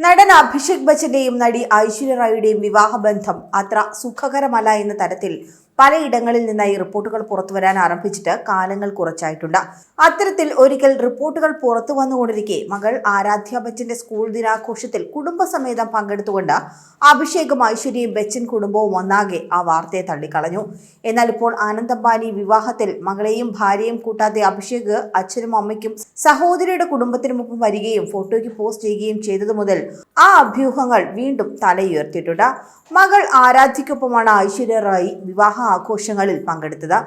നടൻ അഭിഷേക് ബച്ചന്റെയും നടി ഐശ്വര്യ റായിയുടെയും വിവാഹബന്ധം അത്ര സുഖകരമല്ല എന്ന തരത്തിൽ പലയിടങ്ങളിൽ നിന്നായി റിപ്പോർട്ടുകൾ പുറത്തുവരാൻ ആരംഭിച്ചിട്ട് കാലങ്ങൾ കുറച്ചായിട്ടുണ്ട്. അത്തരത്തിൽ ഒരിക്കൽ റിപ്പോർട്ടുകൾ പുറത്തു വന്നുകൊണ്ടിരിക്കെ മകൾ ആരാധ്യ ബച്ചന്റെ സ്കൂൾ ദിനാഘോഷത്തിൽ കുടുംബസമേതം പങ്കെടുത്തുകൊണ്ട് അഭിഷേകും ഐശ്വര്യയും ബച്ചൻ കുടുംബവും ഒന്നാകെ ആ വാർത്തയെ തള്ളിക്കളഞ്ഞു. എന്നാൽ ഇപ്പോൾ ആനന്ദ് അംബാനി വിവാഹത്തിൽ മകളെയും ഭാര്യയും കൂട്ടാതെ അഭിഷേക് അച്ഛനും അമ്മയ്ക്കും സഹോദരിയുടെ കുടുംബത്തിനുമൊപ്പം വരികയും ഫോട്ടോയ്ക്ക് പോസ്റ്റ് ചെയ്യുകയും ചെയ്തതു മുതൽ ആ അഭ്യൂഹങ്ങൾ വീണ്ടും തലയുയർത്തിയിട്ടുണ്ട്. മകൾ ആരാധ്യയ്ക്കൊപ്പമാണ് ഐശ്വര്യ റായി വിവാഹ ആഘോഷങ്ങളിൽ പങ്കെടുത്തത്.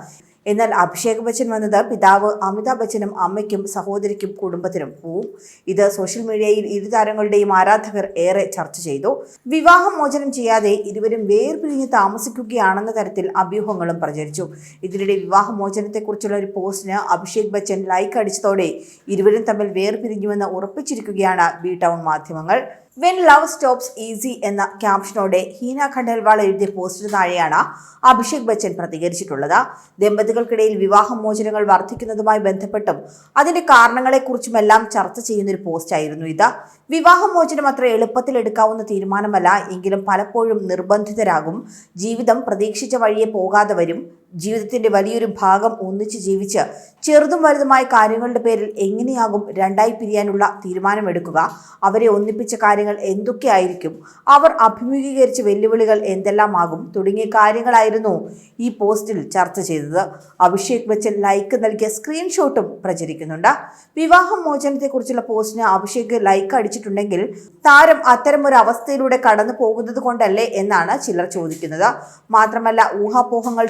എന്നാൽ അഭിഷേക് ബച്ചൻ വന്നത് പിതാവ് അമിതാഭ് ബച്ചനും അമ്മയ്ക്കും സഹോദരിക്കും കുടുംബത്തിനും പോവും ഇത് സോഷ്യൽ മീഡിയയിൽ ഇരു താരങ്ങളുടെയും ആരാധകർ ഏറെ ചർച്ച ചെയ്തു. വിവാഹം മോചനം ചെയ്യാതെ ഇരുവരും വേർപിരിഞ്ഞ് താമസിക്കുകയാണെന്ന തരത്തിൽ അഭ്യൂഹങ്ങളും പ്രചരിച്ചു. ഇതിനിടെ വിവാഹമോചനത്തെക്കുറിച്ചുള്ള ഒരു പോസ്റ്റിന് അഭിഷേക് ബച്ചൻ ലൈക്ക് അടിച്ചതോടെ ഇരുവരും തമ്മിൽ വേർപിരിഞ്ഞുവെന്ന് ഉറപ്പിച്ചിരിക്കുകയാണ് ബി ടൗൺ മാധ്യമങ്ങൾ. വെൻ ലവ് സ്റ്റോപ്സ് ഈസി എന്ന ക്യാപ്ഷനോടെ ഹീന ഖണ്ഡൽവാൾ എഴുതിയ പോസ്റ്റിന് താഴെയാണ് അഭിഷേക് ബച്ചൻ പ്രതികരിച്ചിട്ടുള്ളത്. ദമ്പതികൾക്കിടയിൽ വിവാഹമോചനങ്ങൾ വർദ്ധിക്കുന്നതുമായി ബന്ധപ്പെട്ടും അതിന്റെ കാരണങ്ങളെക്കുറിച്ചുമെല്ലാം ചർച്ച ചെയ്യുന്നൊരു പോസ്റ്റായിരുന്നു ഇത്. വിവാഹമോചനം അത്ര എളുപ്പത്തിൽ എടുക്കാവുന്ന തീരുമാനമല്ല എങ്കിലും പലപ്പോഴും നിർബന്ധിതരാകും. ജീവിതം പ്രതീക്ഷിച്ച വഴിയെ പോകാതെ വരും. ജീവിതത്തിന്റെ വലിയൊരു ഭാഗം ഒന്നിച്ച് ജീവിച്ച് ചെറുതും വലുതുമായ കാര്യങ്ങളുടെ പേരിൽ എങ്ങനെയാകും രണ്ടായി പിരിയാനുള്ള തീരുമാനമെടുക്കുക? അവരെ ഒന്നിപ്പിച്ച കാര്യങ്ങൾ എന്തൊക്കെയായിരിക്കും? അവർ അഭിമുഖീകരിച്ച വെല്ലുവിളികൾ എന്തെല്ലാമാകും? തുടങ്ങിയ കാര്യങ്ങളായിരുന്നു ഈ പോസ്റ്റിൽ ചർച്ച ചെയ്തത്. അഭിഷേക് ബച്ചൻ ലൈക്ക് നൽകിയ സ്ക്രീൻഷോട്ടും പ്രചരിക്കുന്നുണ്ട്. വിവാഹ മോചനത്തെക്കുറിച്ചുള്ള പോസ്റ്റിന് അഭിഷേക് ലൈക്ക് അടിച്ചിട്ടുണ്ടെങ്കിൽ താരം അത്തരം ഒരു അവസ്ഥയിലൂടെ കടന്നു പോകുന്നത് കൊണ്ടല്ലേ എന്നാണ് ചിലർ ചോദിക്കുന്നത്. മാത്രമല്ല ഊഹാപോഹങ്ങൾ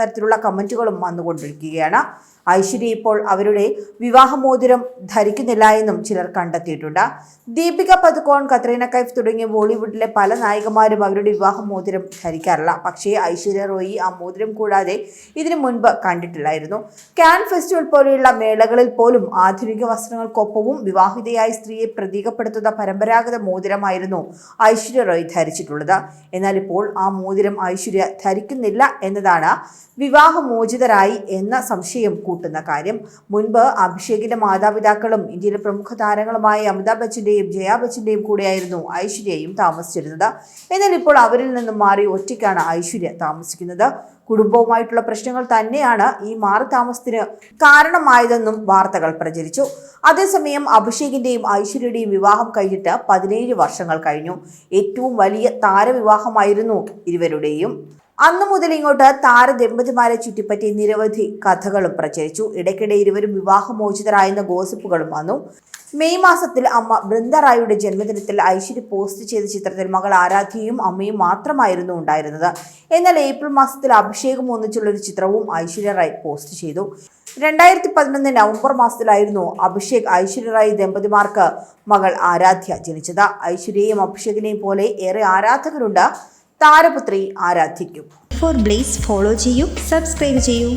തരത്തിലുള്ള കമന്റുകളും വന്നുകൊണ്ടിരിക്കുകയാണ്. ഐശ്വര്യ ഇപ്പോൾ അവരുടെ വിവാഹമോതിരം ധരിക്കുന്നില്ല എന്നും ചിലർ കണ്ടെത്തിയിട്ടുണ്ട്. ദീപിക പതുക്കോൺ കത്രീന കൈഫ് തുടങ്ങിയ ബോളിവുഡിലെ പല നായികമാരും അവരുടെ വിവാഹമോതിരം ധരിക്കാറില്ല. പക്ഷേ ഐശ്വര്യ റോയി ആ മോതിരം കൂടാതെ ഇതിനു മുൻപ് കണ്ടിട്ടില്ലായിരുന്നു. ക്യാൻ ഫെസ്റ്റിവൽ പോലെയുള്ള മേളകളിൽ പോലും ആധുനിക വസ്ത്രങ്ങൾക്കൊപ്പവും വിവാഹിതയായ സ്ത്രീയെ പ്രതീകപ്പെടുത്തുന്ന പരമ്പരാഗത മോതിരമായിരുന്നു ഐശ്വര്യ റോയ് ധരിച്ചിട്ടുള്ളത്. എന്നാൽ ഇപ്പോൾ ആ മോതിരം ഐശ്വര്യ ധരിക്കുന്നില്ല എന്നതാണ് വിവാഹമോചിതരായി എന്ന സംശയം കൂട്ടുന്ന കാര്യം. മുൻപ് അഭിഷേകിന്റെ മാതാപിതാക്കളും ഇന്ത്യയിലെ പ്രമുഖ താരങ്ങളുമായ അമിതാഭ് ബച്ചന്റെയും ജയാ ബച്ചന്റെയും കൂടെയായിരുന്നു ഐശ്വര്യയും താമസിച്ചിരുന്നത്. എന്നാൽ ഇപ്പോൾ അവരിൽ നിന്നും മാറി ഒറ്റയ്ക്കാണ് ഐശ്വര്യ താമസിക്കുന്നത്. കുടുംബവുമായിട്ടുള്ള പ്രശ്നങ്ങൾ തന്നെയാണ് ഈ മാറി താമസത്തിന് കാരണമായതെന്നും വാർത്തകൾ പ്രചരിച്ചു. അതേസമയം അഭിഷേകിന്റെയും ഐശ്വര്യയുടെയും വിവാഹം കഴിഞ്ഞിട്ട് പതിനേഴ് വർഷങ്ങൾ കഴിഞ്ഞു. ഏറ്റവും വലിയ താരവിവാഹമായിരുന്നു ഇരുവരുടെയും. അന്നു മുതൽ ഇങ്ങോട്ട് താരദമ്പതിമാരെ ചുറ്റിപ്പറ്റി നിരവധി കഥകളും പ്രചരിച്ചു. ഇടയ്ക്കിടെ ഇരുവരും വിവാഹമോചിതരായെന്ന ഗോസിപ്പുകളും വന്നു. മെയ് മാസത്തിൽ അമ്മ ബൃന്ദ റായിയുടെ ജന്മദിനത്തിൽ ഐശ്വര്യ പോസ്റ്റ് ചെയ്ത ചിത്രത്തിൽ മകൾ ആരാധ്യയും അമ്മയും മാത്രമായിരുന്നു ഉണ്ടായിരുന്നത്. എന്നാൽ ഏപ്രിൽ മാസത്തിൽ അഭിഷേകം ഒന്നിച്ചുള്ള ഒരു ചിത്രവും ഐശ്വര്യ റായ് പോസ്റ്റ് ചെയ്തു. രണ്ടായിരത്തി പതിനൊന്ന് നവംബർ മാസത്തിലായിരുന്നു അഭിഷേക് ഐശ്വര്യ റായ് ദമ്പതിമാർക്ക് മകൾ ആരാധ്യ ജനിച്ചത്. ഐശ്വര്യയും അഭിഷേകിനെയും പോലെ ഏറെ ആരാധകരുണ്ട്. താരപുത്രി ആരാധിക്കും ഫോർ ബ്ലേസ് ഫോളോ ചെയ്യൂ സബ്സ്ക്രൈബ് ചെയ്യൂ